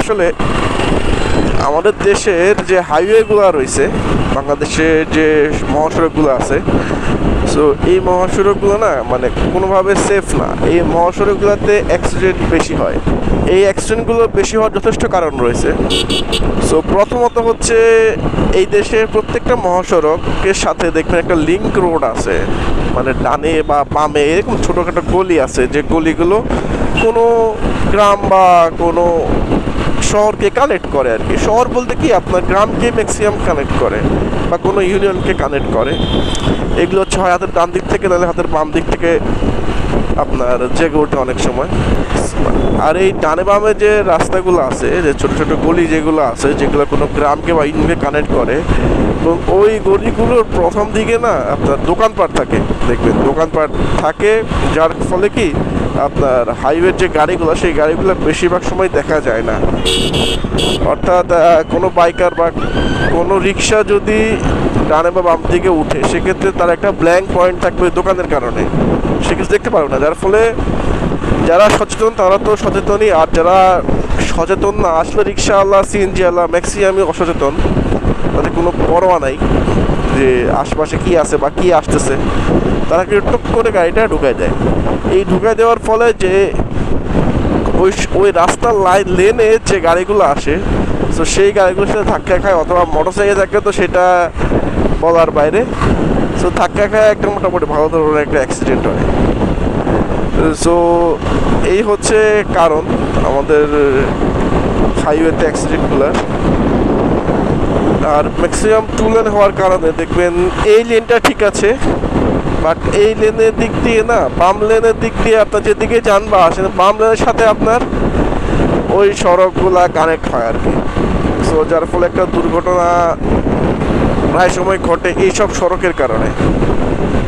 আসলে আমাদের দেশের যে হাইওয়েগুলো রয়েছে, বাংলাদেশের যে মহাসড়কগুলো আছে সো এই মহাসড়কগুলো না মানে কোনোভাবে সেফ না। এই মহাসড়কগুলোতে অ্যাক্সিডেন্ট বেশি হয়। এই অ্যাক্সিডেন্টগুলো বেশি হওয়ার যথেষ্ট কারণ রয়েছে। সো প্রথমত হচ্ছে, এই দেশের প্রত্যেকটা মহাসড়কের সাথে দেখবেন একটা লিঙ্ক রোড আছে। মানে ডানে বা বামে এরকম ছোটোখাটো গলি আছে। যে গলিগুলো কোনো গ্রাম বা কোনো শহরকে কানেক্ট করে আর কি। শহর বলতে কি? আপনার গ্রামকে ম্যাক্সিমাম কানেক্ট করে বা কোনো ইউনিয়নকে কানেক্ট করে। এগুলো হচ্ছে হয় হাতের ডান দিক থেকে, নাহলে হাতের বাম দিক থেকে আপনার জেগে ওঠে অনেক সময়। আর এই ডানে বামে যে রাস্তাগুলো আছে, যে ছোট ছোট গলি যেগুলো আছে, যেগুলো কোনো গ্রামকে বা ইউনিয়নকে কানেক্ট করে এবং ওই গলিগুলোর প্রথম দিকে না আপনার দোকানপাট থাকে, দেখবেন দোকানপাট থাকে, যার ফলে কি আপনার হাইওয়ের যে গাড়িগুলো, সেই গাড়িগুলো বেশিরভাগ সময় দেখা যায় না। অর্থাৎ কোনো বাইকার বা কোনো রিক্সা যদি ডানে বা বাম দিকে উঠে, সেক্ষেত্রে তার একটা ব্ল্যাঙ্ক পয়েন্ট থাকবে দোকানের কারণে। সে কিছু দেখতে পারবে না। যার ফলে যারা সচেতন, তারা তো সচেতনই। আর যারা সচেতন না, আসলে রিক্সা আল্লাহ, সিএনজি আল্লাহ ম্যাক্সিমামই অসচেতন। তাদের কোনো পরোয়া নাই যে আশপাশে কি আছে বা কী আসতেছে। তারা কি টুক করে গাড়িটা ঢুকায় দেয়। এই ঢুকায় দেওয়ার ফলে যে ওই ওই রাস্তার লাইন লেনে যে গাড়িগুলো আসে, তো সেই গাড়িগুলোর সাথে ধাক্কা খায় অথবা মোটর সাইকেল থাকে, তো সেটা বলার বাইরে। সো ধাক্কা খায় একটা মোটামুটি ভালো ধরনের একটা অ্যাক্সিডেন্ট হয়। সো এই হচ্ছে কারণ আমাদের হাইওয়েতে অ্যাক্সিডেন্টগুলো আর ম্যাক্সিমাম টু লেন হওয়ার কারণে দেখবেন এই লেনটা ঠিক আছে বাট এই লেনের দিক দিয়ে না, বাম লেনের দিক দিয়ে আপনার যেদিকে যান বা আসেন, বাম লেনের সাথে আপনার ওই সড়কগুলা কানেক্ট হয় আর কি সো যার ফলে একটা দুর্ঘটনা প্রায় সময় ঘটে এইসব সড়কের কারণে।